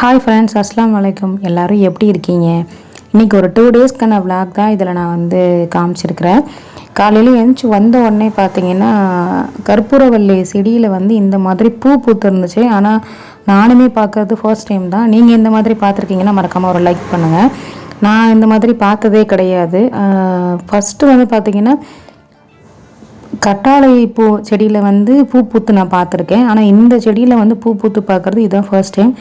Hi friends அஸ்லாம் வலைக்கம். எல்லோரும் எப்படி இருக்கீங்க? இன்றைக்கி ஒரு டூ டேஸ்க்கான விளாக் தான் இதில் நான் வந்து காமிச்சிருக்கிறேன். காலையில் எழுந்துச்சி வந்த உடனே பார்த்தீங்கன்னா கற்பூரவல்லி செடியில் வந்து இந்த மாதிரி பூ பூத்து இருந்துச்சு ஆனால் நானுமே பார்க்கறது ஃபர்ஸ்ட் டைம் தான். நீங்கள் இந்த மாதிரி பார்த்துருக்கீங்கன்னா மறக்காமல் ஒரு லைக் பண்ணுங்கள் நான் இந்த மாதிரி பார்த்ததே கிடையாது. ஃபஸ்ட்டு வந்து பார்த்தீங்கன்னா கட்டாழை பூ செடியில் வந்து பூ பூத்து நான் பார்த்துருக்கேன். ஆனால் இந்த செடியில் வந்து பூ பூத்து பார்க்குறது இதுதான் ஃபர்ஸ்ட் டைம்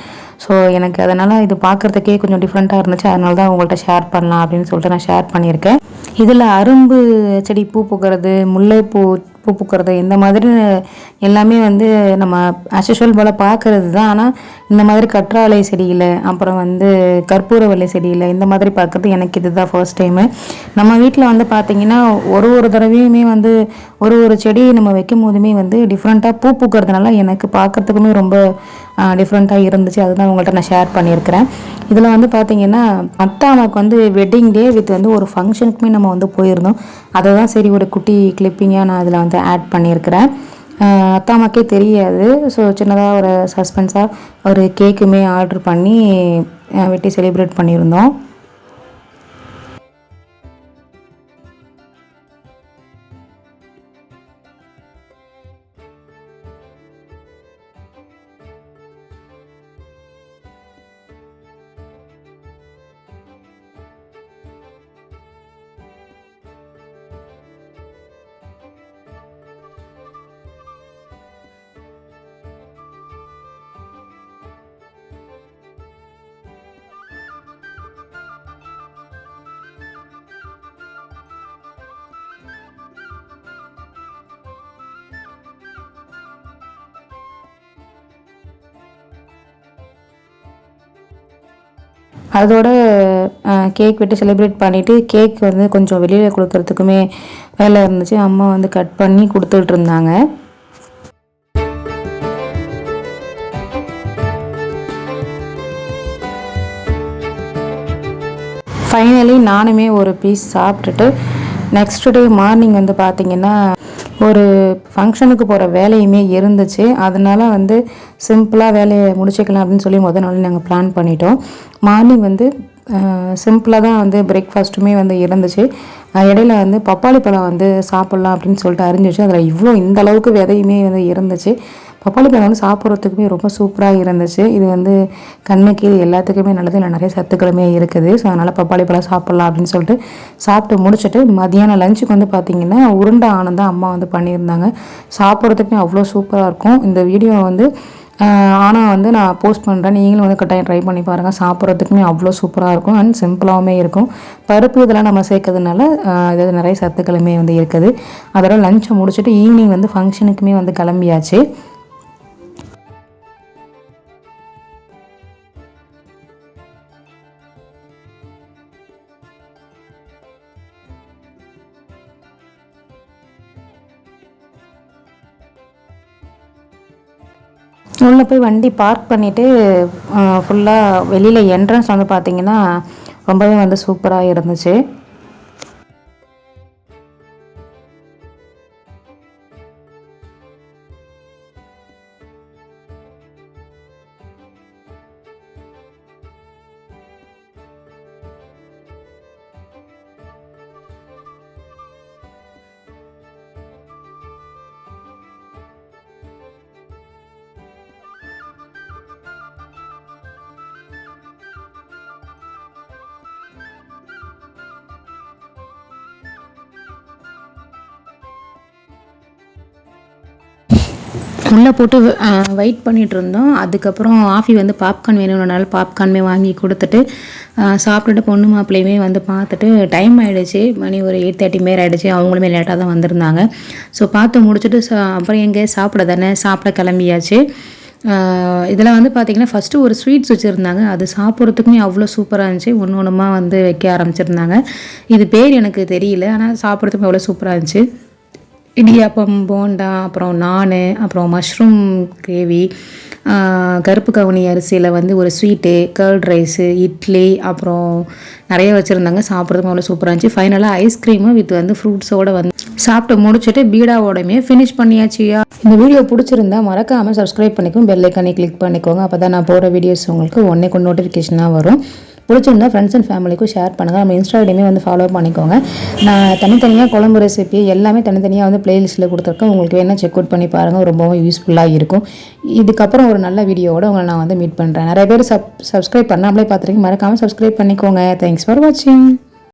ஸோ எனக்கு அதனால் இது பார்க்குறதுக்கே கொஞ்சம் டிஃப்ரெண்ட்டாக இருந்துச்சு. அதனால தான் உங்கள்கிட்ட ஷேர் பண்ணலாம் அப்படின்னு சொல்லிட்டு நான் ஷேர் பண்ணியிருக்கேன். இதில் அரும்பு செடி பூ பூக்கிறது முல்லைப்பூ பூ பூக்கிறது இந்த மாதிரி எல்லாமே வந்து நம்ம அசுஷுவல் போல் பார்க்கறது தான். ஆனால் இந்த மாதிரி கற்றாழை செடியில் அப்புறம் வந்து கற்பூரவள்ளி செடியில் இந்த மாதிரி பார்க்குறது எனக்கு இதுதான் ஃபர்ஸ்ட் டைமு நம்ம வீட்டில் வந்து பார்த்திங்கன்னா ஒரு ஒரு தடவையுமே வந்து ஒரு ஒரு செடி நம்ம வைக்கும் போதுமே வந்து டிஃப்ரெண்ட்டாக பூ பூக்கிறதுனால எனக்கு பார்க்குறதுக்குமே ரொம்ப டிஃப்ரெண்ட்டாக இருந்துச்சு. அதுதான் உங்கள்கிட்ட நான் ஷேர் பண்ணியிருக்கிறேன். இதில் வந்து பார்த்தீங்கன்னா அத்தாமாவுக்கு வந்து வெட்டிங் டே வித் வந்து ஒரு ஃபங்க்ஷனுக்குமே நம்ம வந்து போயிருந்தோம். அதை தான் சரி ஒரு குட்டி கிளிப்பிங்காக நான் அதில் வந்து ஆட் பண்ணியிருக்கிறேன். அத்தாமாக்கே தெரியாது. ஸோ சின்னதாக ஒரு சஸ்பென்ஸாக ஒரு கேக்குமே ஆர்டர் பண்ணி வெட்டி செலிப்ரேட் பண்ணியிருந்தோம். அதோட கேக் வெட்டி செலிப்ரேட் பண்ணிவிட்டு கேக் வந்து கொஞ்சம் வெளியில் கொடுக்கறதுக்குமே வேலை இருந்துச்சு. அம்மா வந்து கட் பண்ணி கொடுத்துட்டு இருந்தாங்க. ஃபைனலி நானுமே ஒரு பீஸ் சாப்பிட்டுட்டு நெக்ஸ்ட் டே மார்னிங் வந்து பார்த்திங்கன்னா ஒரு ஃபங்க்ஷனுக்கு போகிற வேலையுமே இருந்துச்சு. அதனால வந்து சிம்பிளாக வேலையை முடிச்சுக்கலாம் அப்படின்னு சொல்லி முதல் நாள் நாங்கள் பிளான் பண்ணிட்டோம். மார்னிங் வந்து சிம்பிளாக தான் வந்து பிரேக்ஃபாஸ்ட்டுமே வந்து இருந்துச்சு. இடையில வந்து பப்பாளி பழம் வந்து சாப்பிட்லாம் அப்படின்னு சொல்லிட்டு அறிஞ்சிச்சு அதில் இவ்வளோ இந்த அளவுக்கு விதையுமே வந்து இருந்துச்சு. பப்பாளி பழம் வந்து சாப்பிட்றதுக்குமே ரொம்ப சூப்பராக இருந்துச்சு. இது வந்து கண்ணுக்கு இது எல்லாத்துக்குமே நல்லது இல்லை நிறைய சத்துக்களுமே இருக்குது. ஸோ அதனால் பப்பாளி பழம் சாப்பிட்லாம் அப்படின்னு சொல்லிட்டு சாப்பிட்டு முடிச்சுட்டு மதியானம் லஞ்சுக்கு வந்து பார்த்திங்கன்னா உருண்டை ஆனந்தம் அம்மா வந்து பண்ணியிருந்தாங்க. சாப்பிட்றதுக்குமே அவ்வளோ சூப்பராக இருக்கும். இந்த வீடியோ வந்து ஆனால் வந்து நான் போஸ்ட் பண்ணுறேன் நீங்களும் வந்து கட்டாயம் ட்ரை பண்ணி பாருங்கள் சாப்பிட்றதுக்குமே அவ்வளோ சூப்பராக இருக்கும் அண்ட் சிம்பிளாகவுமே இருக்கும். பருப்பு இதெல்லாம் நம்ம சேர்க்கறதுனால இதாவது நிறைய சத்துக்களுமே வந்து இருக்குது. அதோட லஞ்சை முடிச்சுட்டு ஈவினிங் வந்து ஃபங்க்ஷனுக்குமே வந்து கிளம்பியாச்சு. உள்ளே போய் வண்டி பார்க் பண்ணிவிட்டு ஃபுல்லாக வெளியில் என்ட்ரன்ஸ் வந்து பார்த்திங்கன்னா ரொம்பவே வந்து சூப்பராக இருந்துச்சு. உள்ளே போட்டு வெயிட் பண்ணிகிட்டு இருந்தோம் அதுக்கப்புறம் ஆஃபி வந்து பாப்கார்ன் வேணும்னால பாப்கார்னுமே வாங்கி கொடுத்துட்டு சாப்பிட்டுட்டு பொண்ணு மாப்பிள்ளையுமே வந்து பார்த்துட்டு டைம் ஆகிடுச்சு மணி ஒரு எயிட் தேர்ட்டி மாரி ஆகிடுச்சு அவங்களுமே லேட்டாக தான் வந்திருந்தாங்க. ஸோ பார்த்து முடிச்சுட்டு அப்புறம் எங்கே? சாப்பிட தானே? சாப்பிட கிளம்பியாச்சு. இதில் வந்து பார்த்திங்கன்னா ஃபஸ்ட்டு ஒரு ஸ்வீட்ஸ் வச்சுருந்தாங்க. அது சாப்பிட்றதுக்குமே அவ்வளோ சூப்பராக இருந்துச்சு. ஒன்று ஒன்றுமா வந்து வைக்க ஆரம்பிச்சிருந்தாங்க. இது பேர் எனக்கு தெரியல ஆனால் சாப்பிட்றதுக்கும் அவ்வளோ சூப்பராக இருந்துச்சு. இடியாப்பம் போண்டா அப்புறம் நான் அப்புறம் மஷ்ரூம் கிரேவி கருப்பு கவுனி அரிசியில் வந்து ஒரு ஸ்வீட்டு கேர்ட் ரைஸு இட்லி அப்புறம் நிறைய வச்சுருந்தாங்க. சாப்பிட்றதுக்கு அவ்வளோ சூப்பராக இருந்துச்சு. ஃபைனலாக ஐஸ்கிரீமும் வித் வந்து ஃப்ரூட்ஸோடு வந்து சாப்பிட்டு முடிச்சுட்டு பீடாவோடையுமே ஃபினிஷ் பண்ணியாச்சியா இந்த வீடியோ பிடிச்சிருந்தா மறக்காமல் சப்ஸ்கிரைப் பண்ணிக்கும் பெல் ஐக்கானே கிளிக் பண்ணிக்கோங்க. அப்போ தான் நான் போகிற வீடியோஸ் உங்களுக்கு ஒன்றே கொண்டு நோட்டிஃபிகேஷனாக வரும். பிடிச்சிருந்தா ஃப்ரெண்ட்ஸ் அண்ட் ஃபேமிலிக்கும் ஷேர் பண்ணுங்கள் நம்ம இன்ஸ்டாகிராமே வந்து ஃபாலோ பண்ணிக்கோங்க. நான் தனித்தனியாக குழம்பு ரெசிபி எல்லாமே தனித்தனியாக வந்து பிளேலிஸ்ட்டில் கொடுத்துருக்கேன். உங்களுக்கு வேணால் செக் அவுட் பண்ணி பாருங்கள் ரொம்பவும் யூஸ்ஃபுல்லாக இருக்கும். இதுக்கப்புறம் ஒரு நல்ல வீடியோவோட உங்களை நான் வந்து மீட் பண்ணுறேன் நிறைய பேர் சப் சப்ஸ்கிரைப் பண்ணாமலே பார்த்துருக்கீங்க. மறக்காமல் சப்ஸ்கிரைப் பண்ணிக்கோங்க. தேங்க்ஸ் ஃபார் வாட்சிங்